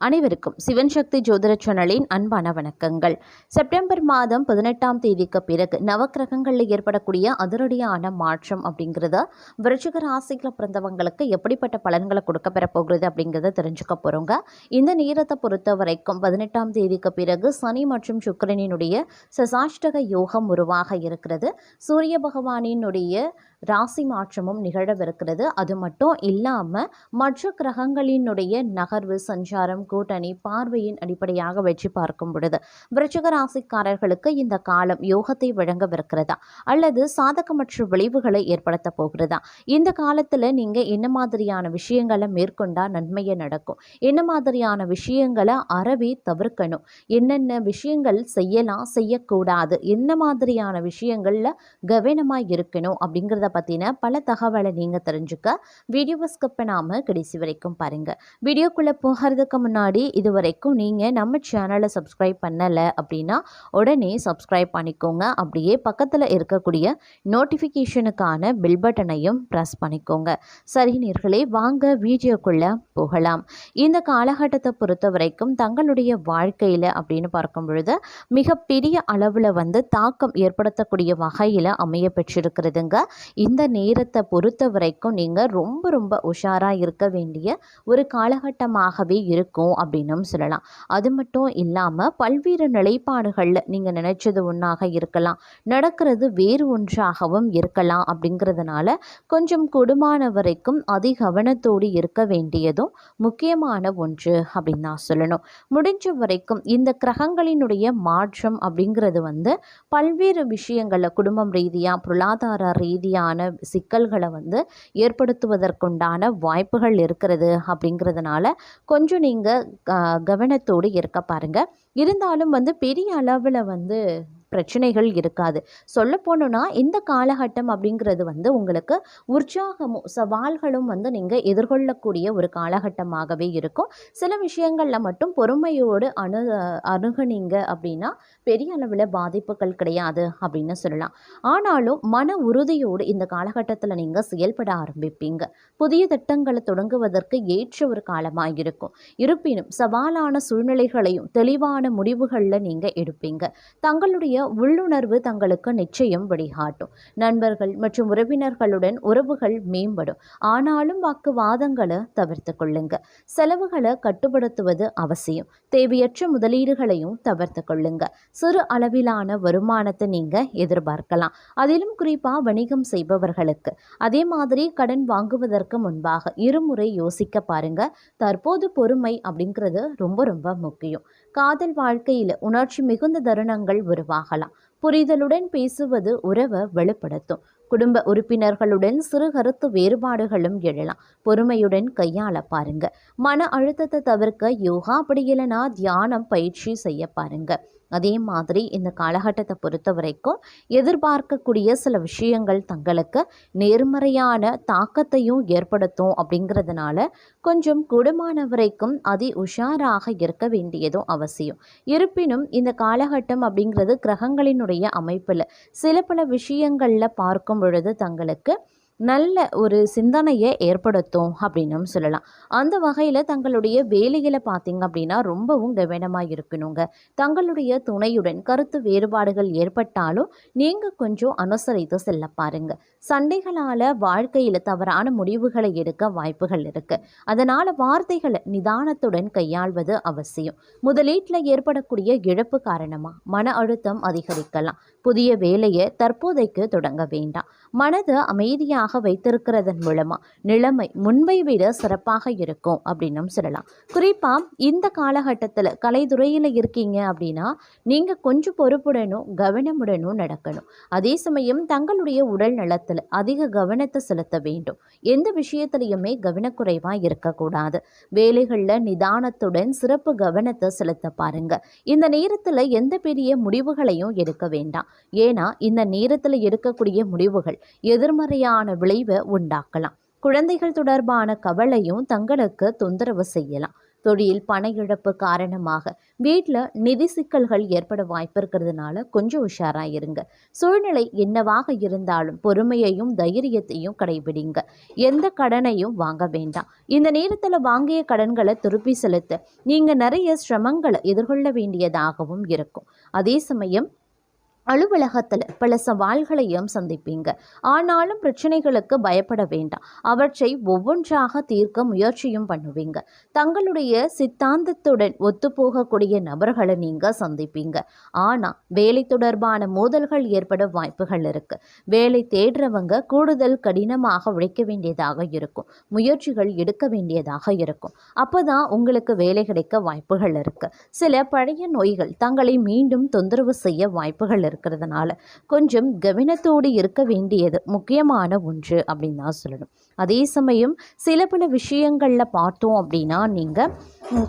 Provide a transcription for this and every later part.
அனைவருக்கும் சிவன் சக்தி ஜோதிட சேனலின் அன்பான வணக்கங்கள். செப்டம்பர் மாதம் பதினெட்டாம் தேதிக்கு பிறகு நவக்கிரகங்களில் ஏற்படக்கூடிய அதிரடியான மாற்றம் அப்படிங்கிறத விருச்சிக ராசியில் பிறந்தவங்களுக்கு எப்படிப்பட்ட பலன்களை கொடுக்க பெற போகிறது அப்படிங்கிறத தெரிஞ்சுக்க போகிறோங்க இந்த நேரத்தை பொறுத்த வரைக்கும் பதினெட்டாம் தேதிக்கு பிறகு சனி மற்றும் சுக்கிரனினுடைய சசாஷ்டக யோகம் உருவாக இருக்கிறது. சூரிய பகவானினுடைய ராசி மாற்றமும் நிகழவிருக்கிறது. அது மட்டும் இல்லாமல் மற்ற கிரகங்களினுடைய நகர்வு சஞ்சாரம் கூட்டணி பார்வையின் அடிப்படையாக வச்சு பார்க்கும் பொழுது விருச்சிக ராசிக்காரர்களுக்கு இந்த காலம் யோகத்தை வழங்கவிருக்கிறதா? அல்லது சாதகமற்ற விளைவுகளை ஏற்படுத்த போகிறதா? இந்த காலத்தில் நீங்கள் என்ன மாதிரியான விஷயங்களை மேற்கொண்டால் நன்மையை நடக்கும்? என்ன மாதிரியான விஷயங்களை அறவே தவிர்க்கணும்? என்னென்ன விஷயங்கள் செய்யலாம் செய்யக்கூடாது? என்ன மாதிரியான விஷயங்களில் கவனமாக இருக்கணும்? அப்படிங்கிறத பற்றின பல தகவலை நீங்கள் தெரிஞ்சுக்க வீடியோவை ஸ்கிப் பண்ணாமல் கடைசி வரைக்கும் பாருங்கள் வீடியோக்குள்ளே போகிறதுக்கு முன்னாடி இது வரைக்கும் நீங்கள் நம்ம சேனலை சப்ஸ்கிரைப் பண்ணலை அப்படின்னா உடனே சப்ஸ்கிரைப் பண்ணிக்கோங்க. அப்படியே பக்கத்தில் இருக்கக்கூடிய நோட்டிஃபிகேஷனுக்கான பில் பட்டனையும் ப்ரெஸ் பண்ணிக்கோங்க. சரி நேர்களே வாங்க வீடியோக்குள்ளே போகலாம். இந்த காலகட்டத்தை பொறுத்த வரைக்கும் தங்களுடைய வாழ்க்கையில் அப்படின்னு பார்க்கும் பொழுது மிகப்பெரிய அளவில் வந்து தாக்கம் ஏற்படுத்தக்கூடிய வகையில் அமைய பெற்றிருக்கிறதுங்க. இந்த நேரத்தை பொறுத்த வரைக்கும் நீங்கள் ரொம்ப ரொம்ப உஷாராக இருக்க வேண்டிய ஒரு காலகட்டமாகவே இருக்கும் அப்படின்னும் சொல்லலாம். அது மட்டும் இல்லாமல் பல்வேறு நிலைப்பாடுகளில் நீங்கள் நினைச்சது ஒன்றாக இருக்கலாம். நடக்கிறது வேறு ஒன்றாகவும் இருக்கலாம் அப்படிங்கிறதுனால கொஞ்சம் கொடுமான வரைக்கும் அதி கவனத்தோடு இருக்க வேண்டியதும் முக்கியமான ஒன்று அப்படின்னு நான் சொல்லணும். முடிஞ்ச வரைக்கும் இந்த கிரகங்களினுடைய மாற்றம் அப்படிங்கிறது வந்து பல்வேறு விஷயங்களில் குடும்பம் ரீதியாக பொருளாதார ரீதியாக மாதிரியான சிக்கல்களை வந்து ஏற்படுத்துவதற்குண்டான வாய்ப்புகள் இருக்கிறது அப்படிங்கிறதுனால கொஞ்சம் நீங்கள் கவனத்தோடு இருக்க பாருங்கள் இருந்தாலும் வந்து பெரிய அளவில் வந்து பிரச்சனைகள் இருக்காது. சொல்ல போனோன்னா இந்த காலகட்டம் அப்படிங்கிறது வந்து உங்களுக்கு உற்சாகமும் சவால்களும் வந்து நீங்கள் எதிர்கொள்ளக்கூடிய ஒரு காலகட்டமாகவே இருக்கும். சில விஷயங்களில் மட்டும் பொறுமையோடு அணு அணுகுனீங்க அப்படின்னா பெரிய அளவில் பாதிப்புகள் கிடையாது அப்படின்னு சொல்லலாம். ஆனாலும் மன உறுதியோடு இந்த காலகட்டத்தில் நீங்கள் செயல்பட ஆரம்பிப்பீங்க. புதிய திட்டங்களை தொடங்குவதற்கு ஏற்ற ஒரு காலமாக இருக்கும் இருப்பினும் சவாலான சூழ்நிலைகளையும் தெளிவான முடிவுகளில் நீங்கள் எடுப்பீங்க. தங்களுடைய உள்ளுணர்வு தங்களுக்கு நிச்சயம் வழிகாட்டும். நண்பர்கள் மற்றும் உறவினர்களுடன் உறவுகள் மேம்படும். ஆனாலும் வாக்குவாதங்களை தவிர்த்து கொள்ளுங்க. செலவுகளை கட்டுப்படுத்துவது அவசியம். தேவையற்ற முதலீடுகளையும் தவிர்த்து கொள்ளுங்க. சிறு அளவிலான வருமானத்தை நீங்க எதிர்பார்க்கலாம். அதிலும் குறிப்பா வணிகம் செய்பவர்களுக்கு. அதே மாதிரி கடன் வாங்குவதற்கு முன்பாக இருமுறை யோசிக்க பாருங்க. தற்போது பொறுமை அப்படிங்கிறது ரொம்ப ரொம்ப முக்கியம். காதல் வாழ்க்கையில் உணர்ச்சி மிகுந்த தருணங்கள் உருவாகலாம். புரிதலுடன் பேசுவது உறவை வெளிப்படுத்தும். குடும்ப உறுப்பினர்களுடன் சிறு கருத்து வேறுபாடுகளும் எழலாம். பொறுமையுடன் கையாள பாருங்க. மன அழுத்தத்தை தவிர்க்க யோகா அப்படி இல்லைனா தியானம் பயிற்சி செய்ய பாருங்கள் அதே மாதிரி இந்த காலகட்டத்தை பொறுத்த வரைக்கும் எதிர்பார்க்கக்கூடிய சில விஷயங்கள் தங்களுக்கு நேர்மறையான தாக்கத்தையும் ஏற்படுத்தும் அப்படிங்கிறதுனால கொஞ்சம் கூடுமான வரைக்கும் அதி உஷாராக இருக்க வேண்டியதும் அவசியம். இருப்பினும் இந்த காலகட்டம் அப்படிங்கிறது கிரகங்களினுடைய அமைப்பில் சில பல விஷயங்களில் பார்க்கும் பொழுது தங்களுக்கு நல்ல ஒரு சிந்தனையை ஏற்படுத்தும் அப்படின்னும் சொல்லலாம். அந்த வகையில் தங்களுடைய வேலைகளை பார்த்தீங்க அப்படின்னா ரொம்பவும் கவனமாக இருக்கணுங்க. தங்களுடைய துணையுடன் கருத்து வேறுபாடுகள் ஏற்பட்டாலும் நீங்கள் கொஞ்சம் அனுசரித்து செல்ல பாருங்க. சண்டைகளால் வாழ்க்கையில் தவறான முடிவுகளை எடுக்க வாய்ப்புகள் இருக்குது அதனால் வார்த்தைகளை நிதானத்துடன் கையாள்வது அவசியம். முதலீட்டில் ஏற்படக்கூடிய இழப்பு காரணமாக மன அழுத்தம் அதிகரிக்கலாம். புதிய வேலையை தற்போதைக்கு தொடங்க வேண்டாம். மனது அமைதியாக நிலையாக வைத்திருக்கிறதன் மூலமாக நிலைமை முன்பை விட சிறப்பாக இருக்கும் அப்படின்னும் சொல்லலாம். குறிப்பாக இந்த காலகட்டத்தில் கலைத்துறையில் இருக்கீங்க அப்படின்னா நீங்கள் கொஞ்சம் பொறுப்புடனும் கவனமுடனும் நடக்கணும். அதே சமயம் தங்களுடைய உடல் நலத்தில் அதிக கவனத்தை செலுத்த வேண்டும். எந்த விஷயத்திலையுமே கவனக்குறைவாக இருக்கக்கூடாது. வேலைகளில் நிதானத்துடன் சிறப்பு கவனத்தை செலுத்த பாருங்க. இந்த நேரத்தில் எந்த பெரிய முடிவுகளையும் எடுக்க வேண்டாம். ஏன்னா இந்த நேரத்தில் எடுக்கக்கூடிய முடிவுகள் எதிர்மறையான விளைவை உண்டாக்கலாம். குழந்தைகள் தொடர்பான கவலையும் தங்களுக்கு தொந்தரவு செய்யலாம். தொழில் பண இழப்பு காரணமாக வீட்டில் நிதி சிக்கல்கள் ஏற்பட வாய்ப்பு இருக்கிறதுனால கொஞ்சம் உஷாராக இருங்க. சூழ்நிலை என்னவாக இருந்தாலும் பொறுமையையும் தைரியத்தையும் கடைபிடிங்க. எந்த கடனையும் வாங்க வேண்டாம். இந்த நேரத்தில் வாங்கிய கடன்களை திருப்பி செலுத்த. நீங்கள் நிறைய சிரமங்களை எதிர்கொள்ள வேண்டியதாகவும் இருக்கும். அதே சமயம் அலுவலகத்தில் பல சவால்களையும் சந்திப்பீங்க. ஆனாலும் பிரச்சனைகளுக்கு பயப்பட வேண்டாம். அவற்றை ஒவ்வொன்றாக தீர்க்க முயற்சியும் பண்ணுவீங்க. தங்களுடைய சித்தாந்தத்துடன் ஒத்துப்போகக்கூடிய நபர்களை நீங்கள் சந்திப்பீங்க. ஆனால் வேலை தொடர்பான மோதல்கள் ஏற்பட வாய்ப்புகள் இருக்கு. வேலை தேடுறவங்க கூடுதல் கடினமாக உழைக்க வேண்டியதாக இருக்கும். முயற்சிகள் எடுக்க வேண்டியதாக இருக்கும். அப்போதான் உங்களுக்கு வேலை கிடைக்க வாய்ப்புகள் இருக்கு. சில பழைய நோய்கள் தங்களை மீண்டும் தொந்தரவு செய்ய வாய்ப்புகள் இருக்கிறதுனால கொஞ்சம் கவனத்தோடு இருக்க வேண்டியது முக்கியமான ஒன்று அப்படின்னு தான் சொல்லணும். அதே சமயம் சில பல விஷயங்களில் பார்த்தோம் அப்படின்னா நீங்கள்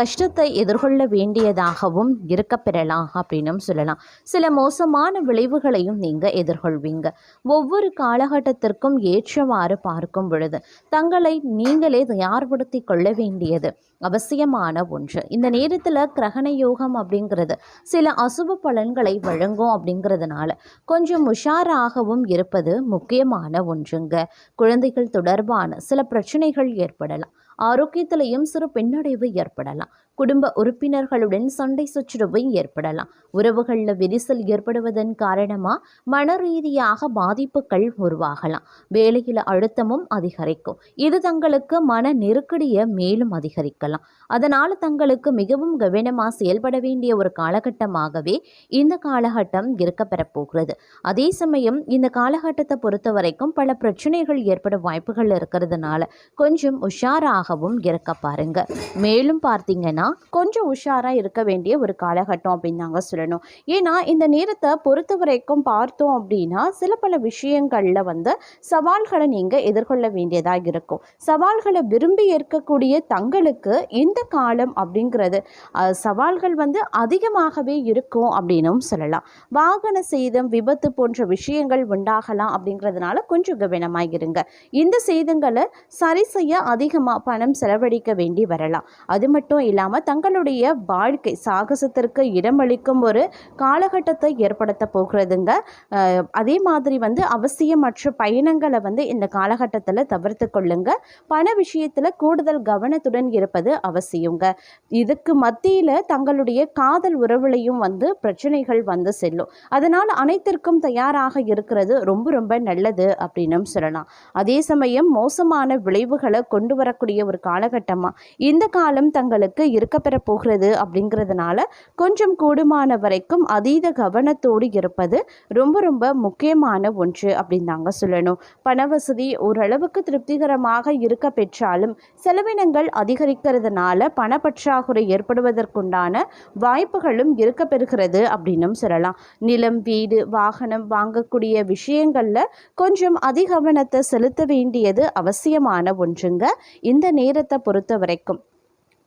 கஷ்டத்தை எதிர்கொள்ள வேண்டியதாகவும் இருக்க பெறலாம் அப்படின்னும் சொல்லலாம். சில மோசமான விளைவுகளையும் நீங்கள் எதிர்கொள்வீங்க. ஒவ்வொரு காலகட்டத்திற்கும் ஏற்றவாறு பார்க்கும் பொழுது தங்களை நீங்களே தயார்படுத்தி கொள்ள வேண்டியது அவசியமான ஒன்று. இந்த நேரத்தில் கிரகண யோகம் அப்படிங்கிறது சில அசுப பலன்களை வழங்கும் அப்படிங்கிறதுனால கொஞ்சம் உஷாராகவும் இருப்பது முக்கியமான ஒன்றுங்க. குழந்தைகள் தொடர்பான சில பிரச்சனைகள் ஏற்படலாம். ஆரோக்கியத்திலையும் சிறு பின்னடைவு ஏற்படலாம். குடும்ப உறுப்பினர்களுடன் சண்டை சச்சரவு ஏற்படலாம். உறவுகளில் விரிசல் ஏற்படுவதன் காரணமாக மன ரீதியாக பாதிப்புகள் உருவாகலாம். வேலையில் அழுத்தமும் அதிகரிக்கும். இது தங்களுக்கு மன நெருக்கடியை மேலும் அதிகரிக்கலாம். அதனால் தங்களுக்கு மிகவும் கவனமாக செயல்பட வேண்டிய ஒரு காலகட்டமாகவே இந்த காலகட்டம் இருக்கப்பெறப் போகிறது அதே சமயம் இந்த காலகட்டத்தை பொறுத்த வரைக்கும் பல பிரச்சனைகள் ஏற்பட வாய்ப்புகள் இருக்கிறதுனால கொஞ்சம் உஷாராகவும் இருக்க பாருங்க. மேலும் பார்த்தீங்கன்னா கொஞ்சம் உஷாராக இருக்க வேண்டிய ஒரு காலகட்டம் அப்படின்னு தாங்க சொல்லணும். ஏன்னா இந்த நேரத்தை பொறுத்த வரைக்கும் பார்த்தோம் அப்படின்னா சில பல விஷயங்களில் வந்து சவால்களை நீங்கள் எதிர்கொள்ள வேண்டியதாக இருக்கும். சவால்களை விரும்பி ஏற்கக்கூடிய தங்களுக்கு இந்த காலம் அப்படிங்கிறது சவால்கள் வந்து அதிகமாகவே இருக்கும் அப்படின்னும் சொல்லலாம். வாகன சேதம் விபத்து போன்ற விஷயங்கள் உண்டாகலாம் அப்படிங்கிறதுனால கொஞ்சம் கவனமாக இருங்க. இந்த சேதங்களை சரி செய்ய அதிகமாக பணம் செலவழிக்க வேண்டி வரலாம். அது மட்டும் இல்லாமல் தங்களுடைய வாழ்க்கை சாகசத்திற்கு இடமளிக்கும் ஒரு காலகட்டத்தை ஏற்படுத்த போகிறதுங்க. அதே மாதிரி வந்து அவசியமற்ற பயணங்களை வந்து இந்த காலகட்டத்தில் தவிர்த்து கொள்ளுங்க. பண விஷயத்தில் கூடுதல் கவனத்துடன் இருப்பது அவசியங்க. இதுக்கு மத்தியில் தங்களுடைய காதல் உறவுலையும் வந்து பிரச்சனைகள் வந்து செல்லும். அதனால் அனைத்திற்கும் தயாராக இருக்கிறது ரொம்ப ரொம்ப நல்லது அப்படின்னும் சொல்லலாம். அதே சமயம் மோசமான விளைவுகளை கொண்டு வரக்கூடிய ஒரு காலகட்டமாக இந்த காலம் தங்களுக்கு இருக்கப்பெற போகிறது அப்படிங்கிறதுனால கொஞ்சம் கூடுமான வரைக்கும் அதீத கவனத்தோடு இருப்பது ரொம்ப ரொம்ப முக்கியமான ஒன்று அப்படின்னு தாங்க சொல்லணும். பண வசதி ஓரளவுக்கு திருப்திகரமாக இருக்க பெற்றாலும் செலவினங்கள் அதிகரிக்கிறதுனால பணப்பற்றாக்குறை ஏற்படுவதற்குண்டான வாய்ப்புகளும் இருக்க பெறுகிறது அப்படின்னும் சொல்லலாம். நிலம் வீடு வாகனம் வாங்கக்கூடிய விஷயங்களில் கொஞ்சம் அதிகவனத்தை செலுத்த வேண்டியது அவசியமான ஒன்றுங்க. இந்த நேரத்தை பொறுத்த வரைக்கும்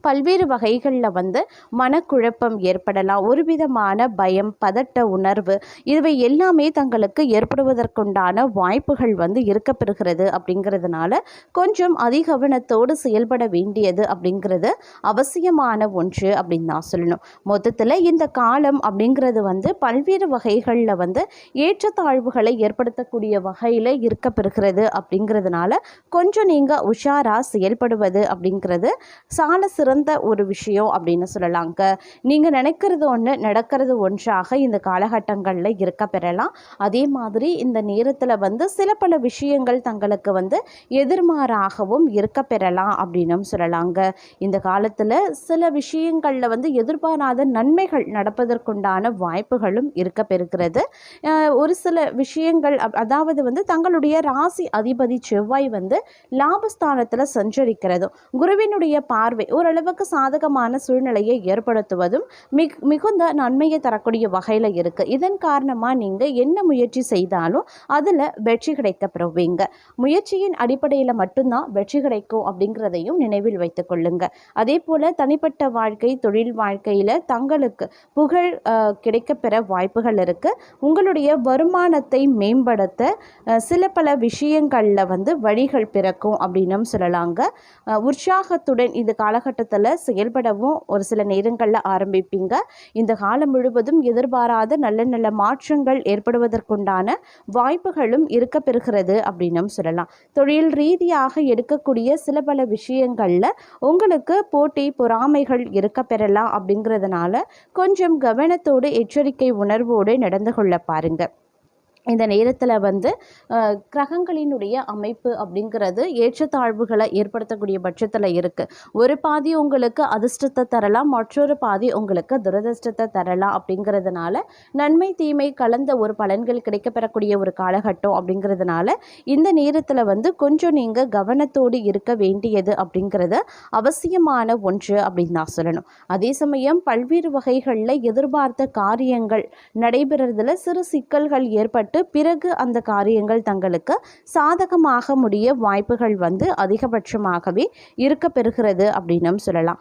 பல்வேறு வகைகளில் வந்து மனக்குழப்பம் ஏற்படலாம். ஒரு விதமான பயம் பதட்ட உணர்வு இவை எல்லாமே தங்களுக்கு ஏற்படுவதற்குண்டான வாய்ப்புகள் வந்து இருக்கப்பெறுகிறது அப்படிங்கிறதுனால கொஞ்சம் அதிகவனத்தோடு செயல்பட வேண்டியது அப்படிங்கிறது அவசியமான ஒன்று அப்படின்னு நான் சொல்லணும். மொத்தத்தில் இந்த காலம் அப்படிங்கிறது வந்து பல்வேறு வகைகளில் வந்து ஏற்றத்தாழ்வுகளை ஏற்படுத்தக்கூடிய வகையில் இருக்கப்பெறுகிறது அப்படிங்கிறதுனால கொஞ்சம் நீங்கள் உஷாராக செயல்படுவது அப்படிங்கிறது சால சிறந்த ஒரு விஷயம் அப்படின்னு சொல்லலாங்க. நீங்கள் நினைக்கிறது ஒன்று நடக்கிறது ஒன்றாக இந்த காலகட்டங்களில் இருக்க பெறலாம். அதே மாதிரி இந்த நேரத்தில் வந்து சில பல விஷயங்கள் தங்களுக்கு வந்து எதிர்மாறாகவும் இருக்க பெறலாம் அப்படின்னும் சொல்லலாங்க. இந்த காலத்தில் சில விஷயங்களில் வந்து எதிர்பாராத நன்மைகள் நடப்பதற்குண்டான வாய்ப்புகளும் இருக்க பெறுகிறது. ஒரு சில விஷயங்கள் அதாவது வந்து தங்களுடைய ராசி அதிபதி செவ்வாய் வந்து லாபஸ்தானத்தில் சஞ்சரிக்கிறதும் குருவினுடைய பார்வை ஓரளவுக்கு சாதகமான சூழ்நிலையை ஏற்படுத்துவதும் மிக் மிகுந்த நன்மையை தரக்கூடிய வகையில் இருக்குது இதன் காரணமாக நீங்கள் என்ன முயற்சி செய்தாலும் அதில் வெற்றி கிடைக்க பெறுவீங்க முயற்சியின் அடிப்படையில் மட்டும்தான் வெற்றி கிடைக்கும் அப்படிங்கிறதையும் நினைவில் வைத்துக் கொள்ளுங்க. அதே போல் தனிப்பட்ட வாழ்க்கை தொழில் வாழ்க்கையில் தங்களுக்கு புகழ் அஹ், பெற வாய்ப்புகள் இருக்குது உங்களுடைய வருமானத்தை மேம்படுத்த சில பல விஷயங்களில் வந்து வழிகள் பிறக்கும் அப்படின்னும் சொல்லலாங்க. உற்சாகத்துடன் இந்த காலகட்டத்தில் அழுத்தத்தில் செயல்படவும் ஒரு சில நேரங்களில் ஆரம்பிப்பீங்க. இந்த காலம் முழுவதும் எதிர்பாராத நல்ல நல்ல மாற்றங்கள் ஏற்படுவதற்குண்டான வாய்ப்புகளும் இருக்க பெறுகிறது அப்படின்னும் சொல்லலாம். தொழில் ரீதியாக எடுக்கக்கூடிய சில பல விஷயங்களில் உங்களுக்கு போட்டி பொறாமைகள் இருக்க பெறலாம் அப்படிங்கிறதுனால கொஞ்சம் கவனத்தோடு எச்சரிக்கை உணர்வோடு நடந்து கொள்ள பாருங்கள் இந்த நேரத்தில் வந்து கிரகங்களினுடைய அமைப்பு அப்படிங்கிறது ஏற்றத்தாழ்வுகளை ஏற்படுத்தக்கூடிய பட்சத்தில் இருக்குது ஒரு பாதி உங்களுக்கு அதிர்ஷ்டத்தை தரலாம் மற்றொரு பாதி உங்களுக்கு துரதிர்ஷ்டத்தை தரலாம் அப்படிங்கிறதுனால நன்மை தீமை கலந்த ஒரு பலன்கள் கிடைக்கப்பெறக்கூடிய ஒரு காலகட்டம் அப்படிங்கிறதுனால இந்த நேரத்தில் வந்து கொஞ்சம் நீங்கள் கவனத்தோடு இருக்க வேண்டியது அப்படிங்கிறது அவசியமான ஒன்று அப்படின்னு நான் சொல்லணும். அதே சமயம் பல்வேறு வகைகளில் எதிர்பார்த்த காரியங்கள் நடைபெறதில் சிறு சிக்கல்கள் ஏற்பட்டு பிறகு அந்த காரியங்கள் தங்களுக்கு சாதகமாக முடிய வாய்ப்புகள் வந்து அதிகபட்சமாகவே இருக்க பெறுகிறது அப்படின்னும் சொல்லலாம்.